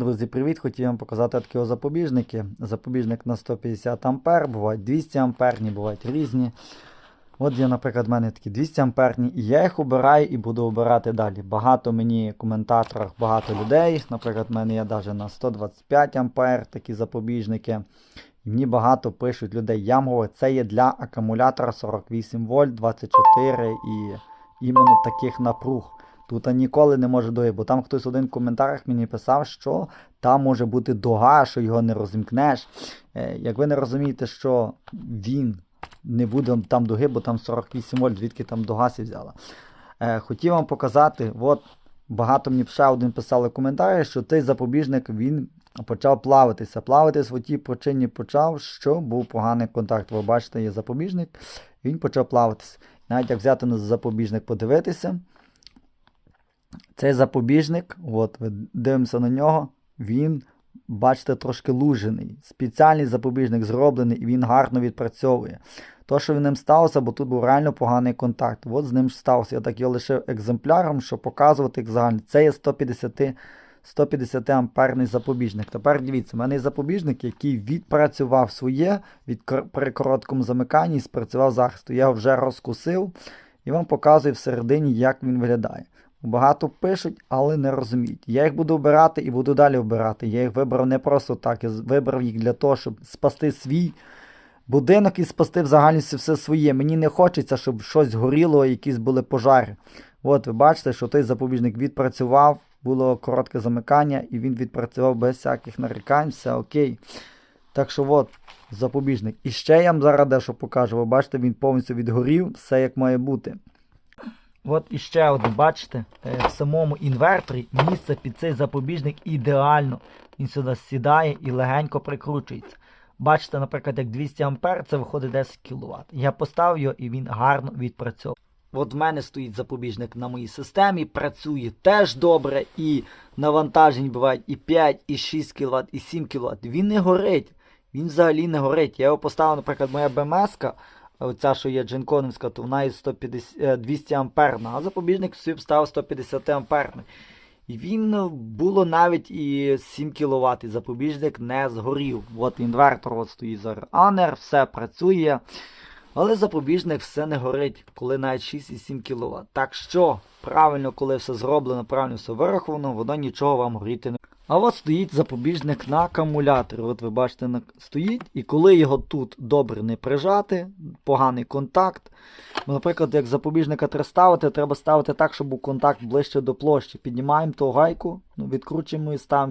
Друзі, привіт! Хотів вам показати такі запобіжники. Запобіжник на 150 А, бувають 200 амперні, бувають різні. От є, наприклад, в мене такі 200 амперні, і я їх обираю і буду обирати далі. Багато мені в коментаторах, багато людей. Наприклад, в мене є навіть на 125 ампер такі запобіжники. І мені багато пишуть людей. Я говорю, це є для акумулятора 48 вольт, 24 і іменно таких напруг. Тут ніколи не може дойти, бо там хтось один в коментарях мені писав, що там може бути дога, що його не розімкнеш. Е, Як ви не розумієте, що він не буде там дуги, бо там 48 вольт, звідки там догасі взяла. Е, Хотів вам показати, от багато мені ще один писали коментарі, що цей запобіжник він почав плаватися. Плаватись в тій причині почав, що був поганий контакт. Ви бачите, є запобіжник, він почав плаватися. Навіть як взяти на запобіжник, подивитися. Цей запобіжник, от ви дивимося на нього, він, бачите, трошки лужений. Спеціальний запобіжник зроблений і він гарно відпрацьовує. То, що він ним сталося, бо тут був реально поганий контакт. От з ним стався. Я так його лишив екземпляром, щоб показувати як загальний. Це є 150 150 амперний запобіжник. Тепер дивіться, в мене є запобіжник, який відпрацював своє від при короткому замиканні і спрацював захисту. Я його вже розкусив і вам показую всередині, як він виглядає. Багато пишуть, але не розуміють. Я їх буду обирати і буду далі обирати. Я їх вибрав не просто так, я вибрав їх для того, щоб спасти свій будинок і спасти в загальності все своє. Мені не хочеться, щоб щось горіло, якісь були пожари. От ви бачите, що той запобіжник відпрацював, було коротке замикання, і він відпрацював без всяких нарікань, все окей. Так що от, запобіжник. І ще я вам зараз дещо покажу. Ви бачите, він повністю відгорів, все як має бути. От іще один, бачите, е, в самому інверторі місце під цей запобіжник ідеально. Він сюди сідає і легенько прикручується. Бачите, наприклад, як 200 А, це виходить 10 кВт. Я поставив його і він гарно відпрацьовує. От в мене стоїть запобіжник на моїй системі, працює теж добре, і навантажень бувають і 5, і 6 кВт, і 7 кВт. Він не горить. Він взагалі не горить. Я його поставив, наприклад, моя БМС-ка, оця, що є Дженконівська, то вона є 150, е, 200 амперна, а запобіжник собі став 150 амперний. І він е, було навіть і 7 кВт, і запобіжник не згорів. От інвертор от стоїть зараз Анер, все працює. Але запобіжник все не горить, коли навіть 6 і 7 кВт. Так що, правильно, коли все зроблено, правильно все вираховано, воно нічого вам горіти не а от стоїть запобіжник на акумуляторі. От ви бачите, стоїть, і коли його тут добре не прижати, поганий контакт. Наприклад, як запобіжника треба ставити, треба ставити так, щоб був контакт ближче до площі. Піднімаємо ту гайку, ну, відкручуємо і ставимо